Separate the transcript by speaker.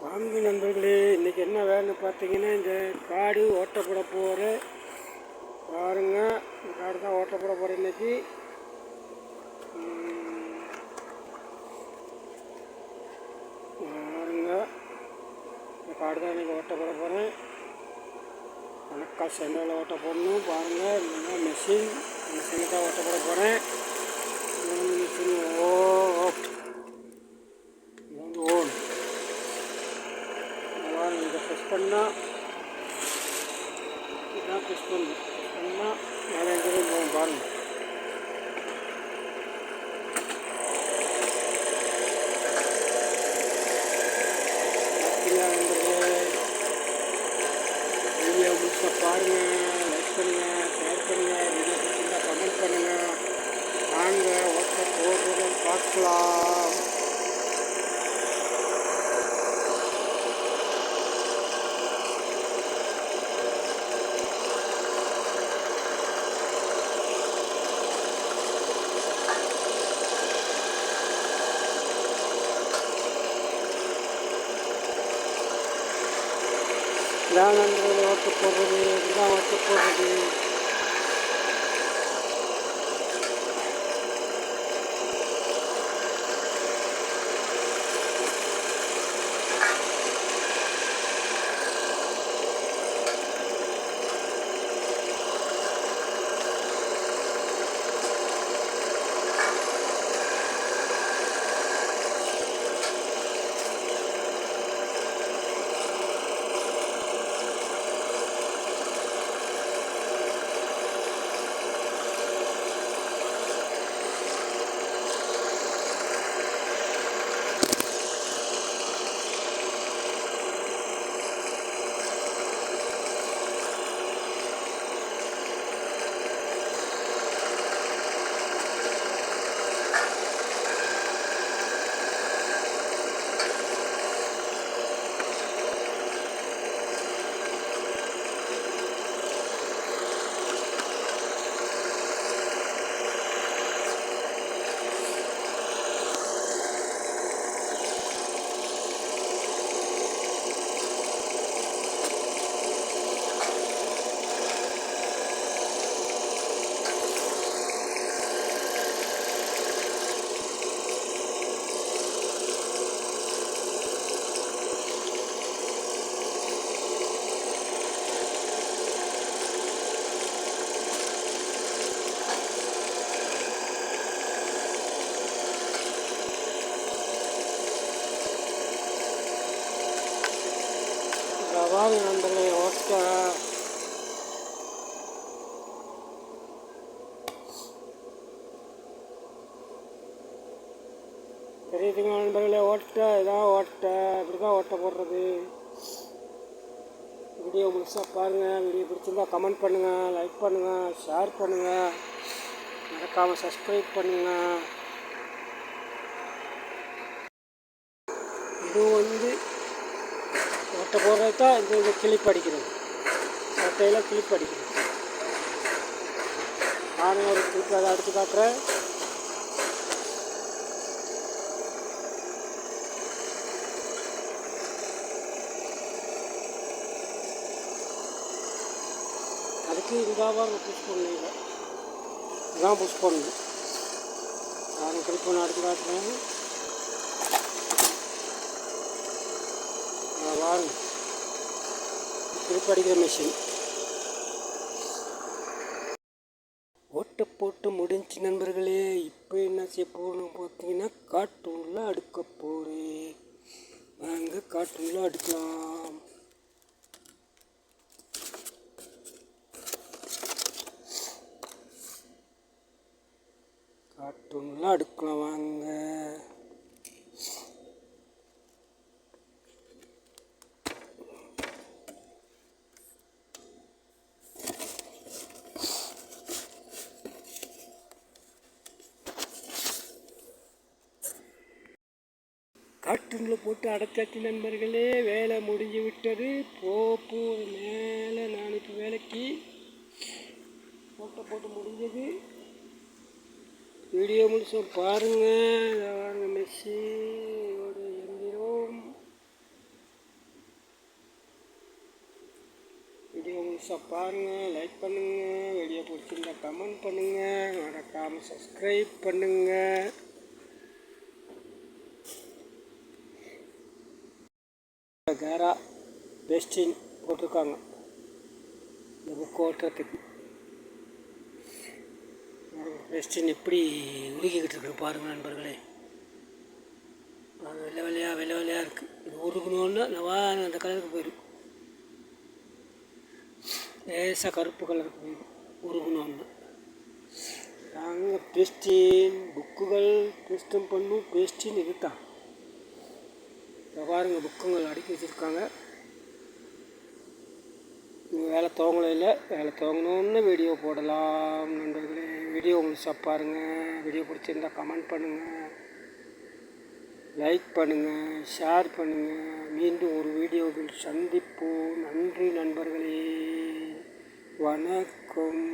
Speaker 1: வாங்க நண்பர்களே இன்றைக்கி என்ன வேலைன்னு பார்த்தீங்கன்னா இந்த காடு ஓட்டப்பட போகிற பாருங்க. இந்த காடு தான் ஓட்டப்பட போகிற இன்னைக்கு. பாருங்கள் பாருங்க. இந்த காடு தான் இன்றைக்கி ஓட்டப்பட போகிறேன் வணக்கம் சென்டரில் ஓட்ட போடணும் பாருங்கள் இல்லைன்னா மெஷின் மெஷினுக்காக தான் ஓட்டப்பட போகிறேன் மிஷின் ஓ ஓட் இது வந்து ஓன் பாருங்க இதை ப்ரெஸ் பண்ணால் இதான் ப்ரெஸ் பண்ணணும் ப்ரெஸ் பண்ணால் வேறு எங்கேயும் போகும் பாருங்கள் பார்த்தீங்களா நண்பர்களே வீடியோ முழுசாக பாருங்கள் லைக் பண்ணுங்கள் ஷேர் பண்ணுங்கள் வீடியோ பிடிச்சிருந்தா கமெண்ட் பண்ணுங்கள் வாங்க ஓட்ட போடுறத பார்க்கலாம் இதான் நண்பர்களே ஓட்டு நண்பர்களே ஓட்ட தெரியுதுங்க நண்பர்களே ஓட்ட இதான் ஓட்ட இப்படி தான் ஓட்ட போடுறது வீடியோ முழுசாக பாருங்கள் வீடியோ பிடிச்சிருந்தா கமெண்ட் பண்ணுங்கள் லைக் பண்ணுங்கள் ஷேர் பண்ணுங்கள் மறக்காமல் சப்ஸ்கிரைப் பண்ணுங்கள் இது வந்து சட்டை போடுறது தான் இந்த இந்த கிளிப் அடிக்கிறது? சட்டையில் கிளிப் அடிக்கிறது. நானும் ஒரு கிளிப் அதை அடித்து காட்டுறேன். அதுக்கு இந்தாவாக புஷ் பண்ணல இதான் புஷ் பண்ணணும் நானும் கிளிப் ஒன்று அடித்து காட்டுறேன். பாருங்க திருப்படிக்கிற மிஷின். ஓட்டை போட்டு முடிஞ்சு நண்பர்களே இப்போ என்ன செய்ய போகணும் பார்த்தீங்கன்னா கார்ட்டூனில் அடுக்க போகிறேன் வாங்க கார்ட்டூனில் அடுக்கலாம். கார்ட்டூனில் அடுக்கலாம் வாங்க. கார்ட்டூனில் போட்டு அடைச்சாச்சு நண்பர்களே வேலை முடிஞ்சு விட்டது போப்பு மேலே நான் இப்போ வேலைக்கு போட்டை போட்டு முடிஞ்சது. வீடியோ முழுசும் பாருங்கள் பாருங்க மெஸ்ஸியோட எந்திரம். வீடியோ முழுசாக பாருங்கள் லைக் பண்ணுங்கள் வீடியோ பிடிச்சிருந்தா கமெண்ட் பண்ணுங்கள் மறக்காமல் சப்ஸ்கிரைப் பண்ணுங்கள் கேரா பெஸ்டின் போட்டிருக்காங்க இந்த புக் ஓட்டுறதுக்கு பெஸ்டின் எப்படி உருகிக்கிட்டு இருக்கு பாருங்கள் நண்பர்களே. அது வெள்ளை வெள்ளையாக வெள்ளை வெள்ளையாக இருக்குது இது உருகணுன்னு நவா அந்த கலருக்கு போயிடும் லேசாக கருப்பு கலருக்கு போயிடும் உருகணுன்னு நாங்கள் பெஸ்டின் புக்குகள் பேஸ்டும் பண்ணும் பெஸ்டின் இதுதான். தான் பாருங்கள் புக்குங்கள் அடுக்கி வச்சுருக்காங்க. வேலை துவங்கல இல்லை. வேலை துவங்கணுன்னு வீடியோ போடலாம் நண்பர்களே. வீடியோ உங்களுக்கு பாருங்கள் வீடியோ பிடிச்சிருந்தா கமெண்ட் பண்ணுங்கள் லைக் பண்ணுங்கள் ஷேர் பண்ணுங்கள் மீண்டும் ஒரு வீடியோவில் சந்திப்போம். நன்றி நண்பர்களே. வணக்கம்.